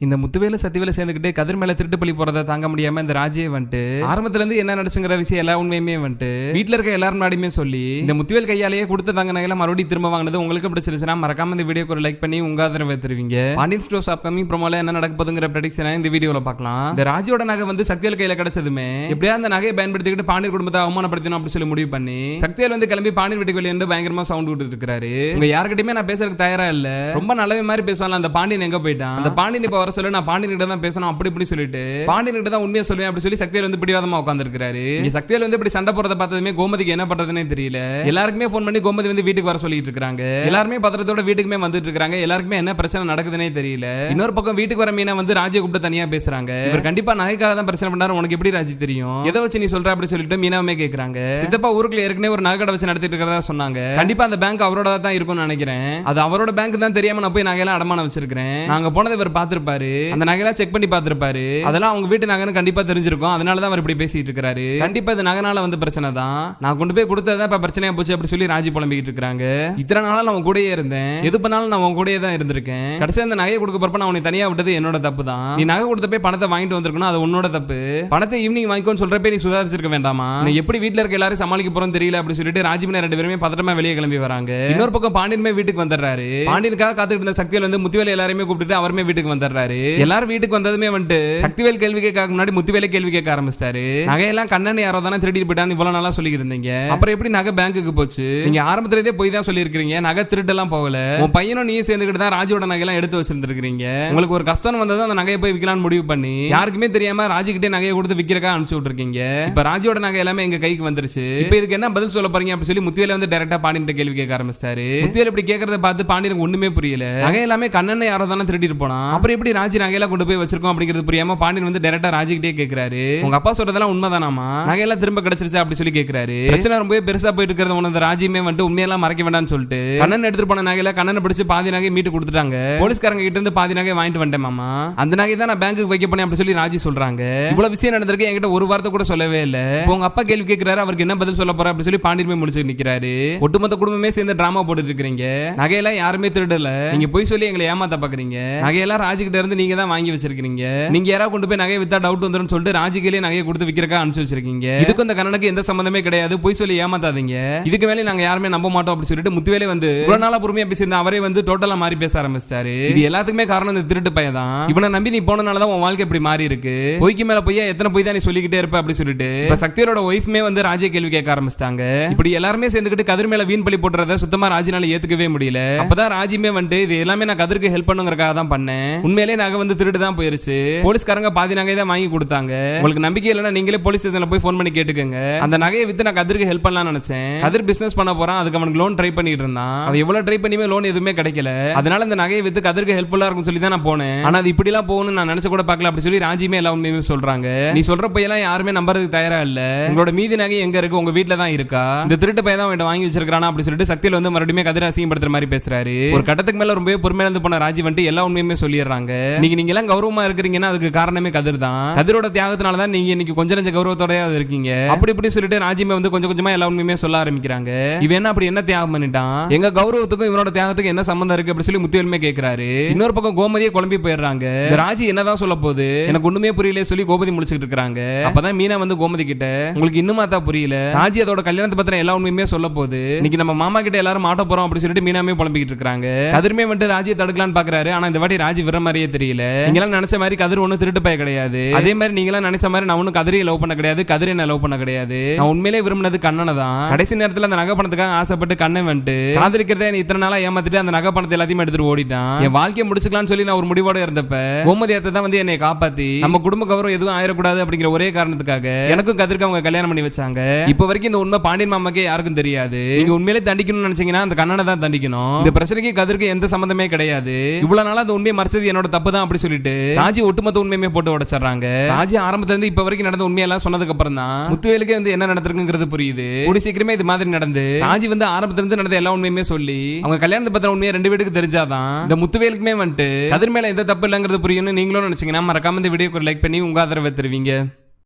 இந்த முத்துவேலு சத்திவேல சேர்ந்துக்கிட்டு கதிர் மேல திருட்டு பள்ளி போறத தாங்க முடியாம இந்த ராஜே வந்துட்டு ஆரம்பத்துல இருந்து என்ன நடச்சுங்கிற விஷயம் எல்லா உண்மையுமே வந்துட்டு வீட்டுல இருக்க எல்லாரும் முன்னாடியுமே சொல்லி இந்த முத்துவேல் கையாலேயே கொடுத்த தங்க நகையில மறுபடியும் திரும்ப வாங்கினது உங்களுக்கு பிடிச்சிருச்சுன்னா மறக்காம இந்த வீடியோக்கு ஒரு லைக் பண்ணி உங்க ஆதரவை தருவீங்க பாண்டியன் ஸ்டோர்ஸ் அப்கமிங் ப்ரோமோல என்ன நடக்க போதுங்கிற ப்ரெடிக்ஷனை இந்த வீடியோல பார்க்கலாம். இந்த ராஜியோட நகை வந்து சக்திவேல் கையில கிடைச்சதுமே எப்படியா அந்த நகையை பயன்படுத்திக்கிட்டு பாண்டியன் குடும்பத்தை அவமானப்படுத்தணும் அப்படின்னு சொல்லி முடிவு பண்ணி சக்திவேல் வந்து கிளம்பி பாண்டியன் வீட்டுக்கு வெளியே இருந்து பயங்கரமா சவுண்ட் விட்டு இருக்காரு. உங்க யாருக்கிட்டயுமே நான் பேசுறதுக்கு தயாரா இல்ல. ரொம்ப நல்லவே மாதிரி பேசுவாங்க அந்த பாண்டியன் எங்க போயிட்டான்? அந்த பாண்டியன் இப்ப வர சொல்ல நான் பாண்டியன் கிட்ட தான் பேசணும் அப்படி இப்படி சொல்லிட்டு பாண்டியன் கிட்ட தான் உண்மையை சொல்லுவேன் அப்படி சொல்லி சக்திவேல் வந்து பிடிவாதமா உட்காந்துருக்காரு இங்க சக்திவேல் வந்து இப்படி சண்டை போறத பார்த்ததுமே கோமதிக்கு என்ன பண்றதுனே தெரியல. எல்லாருக்குமே ஃபோன் பண்ணி கோமதி வந்து வீட்டுக்கு வர சொல்லிட்டு இருக்காங்க. எல்லாருமே பத்திரத்தோட வீட்டுக்குமே வந்துட்டு இருக்காங்க. எல்லாருக்குமே என்ன பிரச்சனை நடக்குதுன்னே தெரியல. இன்னொரு பக்கம் வீட்டுக்கு வர மீனா வந்து ராஜ்ய கூப்பிட்டு தனியா பேசுறாங்க. இவர் கண்டிப்பா நகைக்காக தான் பிரச்சனை பண்ணாரு உனக்கு எப்படி ராஜி தெரியும்? எதை வச்சு நீ சொல்ற அப்படி சொல்லிட்டு மீனாவுமே கேக்குறாங்க. சித்தப்பா ஊருக்குள்ள ஏற்கனவே ஒரு நகை கடை வச்சு நடத்திட்டு இருக்கிறதா சொன்னாங்க. கண்டிப்பா அந்த பேங்க் அவரோட தான் இருக்கும்னு நினைக்கிறேன். அது அவரோட பேங்க் தான் தெரியாம நான் போய் நகையெல்லாம் அடமானம் வச்சிருக்கிறேன். நாங்க போனதை இவர் பார்த்திருப்பாரு. அந்த நகையெல்லாம் செக் பண்ணி பார்த்திருப்பாரு. அதெல்லாம் அவங்க வீட்டு நகைன்னு கண்டிப்பா தெரிஞ்சிருக்கும். அதனால தான் அவர் இப்படி பேசிட்டு இருக்காரு கண்டிப்பா இந்த நகைனால வந்து பிரச்சனை தான். நான் கொண்டு போய் கொடுத்ததான் இப்ப பிரச்சனையா போச்சு அப்படி சொல்லி ராஜி புலம்பிக்கிட்டு இருக்காங்க இத்தனை நாளா நான் உன் கூடயே இருந்தேன். எது பண்ணாலும் நான் உன் கூடயே தான் இருந்திருக்கேன். கடைசியா அந்த நகையை கொடுக்க போறப்ப நான் உன்னை தனியா விட்டது என்னோட தப்பு தான். நீ நகை கொடுத்த போய் பணத்தை வாங்கிட்டு வந்திருக்கணும் அது உன்னோட தப்பு. பணத்தை ஈவினிங் வாங்கிக்கோன்னு சொல்றப்ப நீ சுதாரிச்சிருக்க வேண்டாமா? நீ எப்படி வீட்ல இருக்க எல்லாரும் சமாளிக்க போறோம் தெரியல அப்படி சொல்லிட்டு ராஜிமினா ரெண்டு பேருமே பதட்டமா வெளியே கிளம்பி வராங்க. இன்னொரு பக்கம் பாண்டியனுமே வீட்டுக்கு வந்துடுறாரு. பாண்டியனுக்காக காத்துக்கிட்டு இருந்த சக்திவேல் வந்து முத்துவேல் எல்லாருமே கூப்பிட்டுட்டு அவருமே வீட்டுக்கு வந்துடுறாரு. எல்லாரும் வீட்டுக்கு வந்ததுமே வந்துட்டு சக்திவேல் கேள்வி கேட்க முன்னாடி முத்துவேலே கேள்வி கேட்க ஆரம்பிச்சிட்டாரு. நகையெல்லாம் கண்ணன் யாரோ தானே திருடிட்டு போயிட்டான்னு இவ்வளவு நாளா சொல்லிட்டு இருந்தீங்க. அப்புறம் எப்படி நகை பேங்க்குக்கு போச்சு? நீங்க ஆரம்பத்துல இருந்தே போய் தான் சொல்லியிருக்கீங்க நகை திருட்டெல்லாம் போகல. உன் பையனும் நீயும் சேர்ந்துக்கிட்டு தான் ராஜியோட நகையெல்லாம் எடுத்து வச்சிருந்திருக்கீங்க உங்களுக்கு ஒரு கஷ்டம் வந்தது அந்த நகையை போய் விற்கலாம்னு முடிவு பண்ணி. யாருக்குமே தெரியாம ராஜிக்கிட்டே நகையை கொடுத்து விற்கிறக்கா அனுப்பிச்சு விட்டுருக்கீங்க. இப்ப ராஜியோட நகை எல்லாமே எங்க கைக்கு வந்துருச்சு. இப்போ இதுக்கு என்ன பதில் சொல்ல போறீங்க அப்படி சொல்லி முத்துவேல வந்து டைரக்டா பாண்டியன் கேள்வி கேட்க ஆரம்பிச்சிட்டாரு. முத்துவேல் இப்படி கேட்கறத பார்த்து பாண்டியனுக்கு ஒண்ணுமே புரியல. நகை எல்லாமே கண்ணன் யாரோ தானே திருடிட்டு போனான். அப்புறம் எப்படி ராஜி நகையெல்லாம் கொண்டு போய் வச்சிருக்கோம் அப்படிங்கிறது புரியாம பாண்டியன் வந்து டேரக்டா ராஜிக்கிட்டே கேட்கிறாரு உங்க அப்பா சொல்றதெல்லாம் உண்மைதானாமா? நகையெல்லாம் திரும்ப கிடைச்சிருச்சா அப்படி சொல்லி கேட்கிறாரு பிரச்சனை ரொம்ப பெருசா போயிட்டு இருக்கிறது உனது ராஜியுமே வந்துட்டு உண்மையெல்லாம் மறைக்க வேண்டாம்னு சொல்லிட்டு கண்ணன் எடுத்துட்டு போன நகையில கண்ணனை பிடிச்சு பாதி நகை மீட்டு கொடுத்துட்டாங்க. போலீஸ்காரங்க கிட்ட இருந்து பாதி நகை வாங்கிட்டு வந்துட்டேன் மாமா. அந்த நகை தான் நான் பேங்க்கு வைக்க போனேன் அப்படி சொல்லி ராஜி சொல்றாங்க. இவ்வளவு விஷயம் நடந்திருக்கு என்கிட்ட ஒரு வார்த்தை கூட சொல்லவே இல்ல. உங்க அப்பா கேள்வி கேட்கிறாரு அவருக்கு என்ன பதில் சொல்ல போற அப்படி சொல்லி பாண்டியமே முடிச்சு நிக்கிறாரு. ஒட்டுமொத்த குடும்பமே சேர்ந்து டிராமா போட்டுட்டு இருக்கிறீங்க. நகையெல்லாம் யாருமே திருடல. நீங்க போய் சொல்லி எங்களை ஏமாத்த பாக்குறீங்க. நகையெல்லாம் ராஜிக்கிட்ட இருந்து நீங்க தான் வாங்கி வச்சிருக்கீங்க நீங்க யாராவது கொண்டு போய் நகையை வித்தா டவுட் வந்துரும் சொல்லிட்டு ராஜிகளே நகையை கொடுத்து விக்கிறக்கா அனுப்பிச்சு வச்சிருக்கீங்க. இதுக்கு இந்த கண்ணனுக்கு எந்த சம்பந்தமே கிடையாது. போய் சொல்லி ஏமாத்தாதீங்க. இதுக்கு மேலே நாங்க யாருமே நம்ப மாட்டோம் அப்படி சொல்லிட்டு முத்துவேலே வந்து இவ்வளவு நாளா பொறுமையா பேசியிருந்த அவரே வந்து டோட்டலா மாறி பேச ஆரம்பிச்சிட்டாரு. இது எல்லாத்துக்குமே காரணம் இந்த திருட்டு பையன் தான் இவனை நம்பி நீ போனனால தான் உன் வாழ்க்கை இப்படி மாறி இருக்கு. பொய்க்கு மேல பொய்யா எத்தனை பொய் தான் நீ சொல்லிக்கிட்டே இருப்ப அப்படி சொல்லிட்டு சக்தியோட ஒய்ஃப்மே வந்து ராஜே கேள்வி கேட்க ஆரம்பிச்சிட்டாங்க. இப்படி எல்லாருமே சேர்ந்துக்கிட்டு கதிர் மேல வீண் பழி போட்டுறத சுத்தமா ராஜினால ஏத்துக்கவே முடியல. அப்பதான் ராஜிமே வந்துட்டு இது எல்லாமே நான் கதிருக்கு ஹெல்ப் பண்ணுங்கிறக்காக தான் பண்ணேன். உண்மையிலே நகை வந்து திருட்டு தான் போயிருச்சு. போலீஸ்காரங்க பாதி நகை தான் வாங்கி கொடுத்தாங்க. உங்களுக்கு நம்பிக்கை இல்லைன்னா நீங்களே போலீஸ் ஸ்டேஷன்ல போய் ஃபோன் பண்ணி கேட்டுக்கங்க. அந்த நகையை வித்து நான் கதிருக்கு ஹெல்ப் பண்ணலாம்னு நினைச்சேன். கதிர் பிசினஸ் பண்ண போறான் அதுக்கு அவனுக்கு லோன் ட்ரை பண்ணிட்டு இருந்தான். அது எவ்வளவு ட்ரை பண்ணியுமே லோன் எதுவுமே கிடைக்கல. அதனால அந்த நகையை வித்து கதிர்க்கு ஹெல்ப்ஃபுல்லா இருக்கும் சொல்லி தான் நான் போனேன். ஆனா அது இப்படி எல்லாம் போகணும்னு நான் நினைச்ச கூட பார்க்கல. அப்படி சொல்லி ராஜியுமே எல்லா உண்மையுமே சொல்றாங்க. நீ சொல்ற பையெல்லாம் யாருமே நம்புறதுக்கு தயாரா இல்ல. உங்களோட மீதி நகை எங்க இருக்கு? உங்க வீட்டுல தான் இருக்கா? இந்த திருட்டு பையன் தான் வாங்கி வச்சிருக்கானா அப்படி சொல்லிட்டு சக்தியில வந்து மறுபடியும் கதிர அசிங்கப்படுத்துற மாதிரி பேசுறாரு. ஒரு கட்டத்துக்கு மேல ரொம்பவே பொறுமையா இருந்து போன ராஜி வந்துட்டு எல்லா உண்மையுமே சொல்லிடுறாங்க. நீங்க நீங்க எல்லாம் கௌரவமா இருக்கிறீங்கன்னா அதுக்கு காரணமே கதிர் தான். கதிரோட தியாகத்தினால தான் நீங்க இன்னைக்கு கொஞ்சம் நஞ்ச கௌரவத்தோடய இருக்கீங்க. அப்படி இப்படி சொல்லிட்டு ராஜிமே வந்து கொஞ்சம் கொஞ்சமா எல்லா உண்மையுமே சொல்ல ஆரம்பிக்கிறாங்க. இவன் என்ன அப்படி என்ன தியாகம் பண்ணிட்டான்? எங்க கௌரவத்துக்கும் இவனோட தியாகத்துக்கும் என்ன சம்பந்தம் இருக்கு அப்படி சொல்லி முத்துவேலுமே கேட்கிறாரு இன்னொரு பக்கம் கோமதியே குழம்பி போயிடுறாங்க. ராஜி என்னதான் சொல்ல போகுது? எனக்கு ஒண்ணுமே புரியல சொல்லி கோமதி முடிச்சுட்டு இருக்காங்க அப்பதான் மீனா வந்து கோமதி கிட்ட உங்களுக்கு இன்னுமா தான் புரியல? ராஜி அதோட கல்யாணத்தை பத்தின எல்லா உண்மையுமே சொல்ல போகுது. இன்னைக்கு நம்ம மாமா கிட்ட எல்லாரும் மாட்ட போறோம் அப்படி சொல்லிட்டு மீனாமே புலம்பிக்கிட்டு இருக்காங்க கதிர்மே வந்துட்டு ராஜியை தடுக்கலாம்னு பாக்குறாரு. ஆனா இந்த வாட்டி ராஜி விடுற மாதிரியே தெரியல. நீங்க எல்லாம் நினைச்ச மாதிரி கதிர் ஒண்ணு திருட்டு பைய கிடையாது. அதே மாதிரி நீங்க எல்லாம் நினைச்ச மாதிரி நான் ஒன்னும் கதிரியை லவ் பண்ண கிடையாது. கதிரை நான் லவ் பண்ண கிடையாது. நான் உண்மையிலே விரும்பினது கண்ணனை தான். கடைசி நேரத்துல அந்த நகை பணத்துக்காக ஆசைப்பட்டு கண்ணன் வந்துட்டு காதலிக்கிறதே இத்தனை நாளா ஏமாத்திட்டு அந்த நகை பணத்தை எல்லாத்தையும் எடுத்துட்டு ஓடிட்டான். என் வாழ்க்கையை முடிச்சுக்கலாம்னு சொல்லி நான் ஒரு முடிவோட இருந்தப்ப கோமதி அத்தை தான் வந்து என்னை காப்பாத்தி நம்ம குடும்ப கௌரவம் எதுவும் ஆயிடக்கூடாது அப்படிங்கிற ஒரே காரணத்துக்காக எனக்கும் கதிர்க்கு அவங்க கல்யாணம் பண்ணி வச்சாங்க. இப்ப வரைக்கும் இந்த உண்மை பாண்டியன் மாமாக்கே யாருக்கும் தெரியாது. நீங்க உண்மையிலே தண்டிக்கணும்னு நினைச்சீங்கன்னா அந்த கண்ணனை தான் தண்டிக்கணும். இந்த பிரச்சனைக்கு கதிர்க்கு எந்த சம்பந்தமே கிடையாது. இவ்வளவு நாளா அந்த உண்மையை மறைச்சது என்னோட தப்பு தான் அப்படி சொல்லிட்டு. ராஜி ஒட்டுமொத்த உண்மையுமே போட்டு உடைச்சிடுறாங்க. ராஜி ஆரம்பத்துல இருந்து இப்ப வரைக்கும் நடந்த உண்மையெல்லாம் சொன்னதுக்கு அப்புறம் தான் முத்துவேலுக்கே வந்து என்ன நடந்திருக்குங்கிறது புரியுது. கூடி சீக்கிரமே இது மாதிரி நடந்து. ராஜி வந்து ஆரம்பத்துல இருந்து நடந்த எல்லா உண்மையுமே சொல்லி அவங்க கல்யாணத்தை பத்தின உண்மையை ரெண்டு வீட்டுக்கு தெரிஞ்சாதான் இந்த முத்துவேலுக்குமே வந்துட்டு கதிர் மேல எந்த தப்பு இல்லைங்கிறது புரியும்னு நீங்களும் நினைச்சீங்கன்னா மறக்காம இந்த வீடியோக்கு லைக் பண்ணி உங்க ஆதரவை தருவீங்க.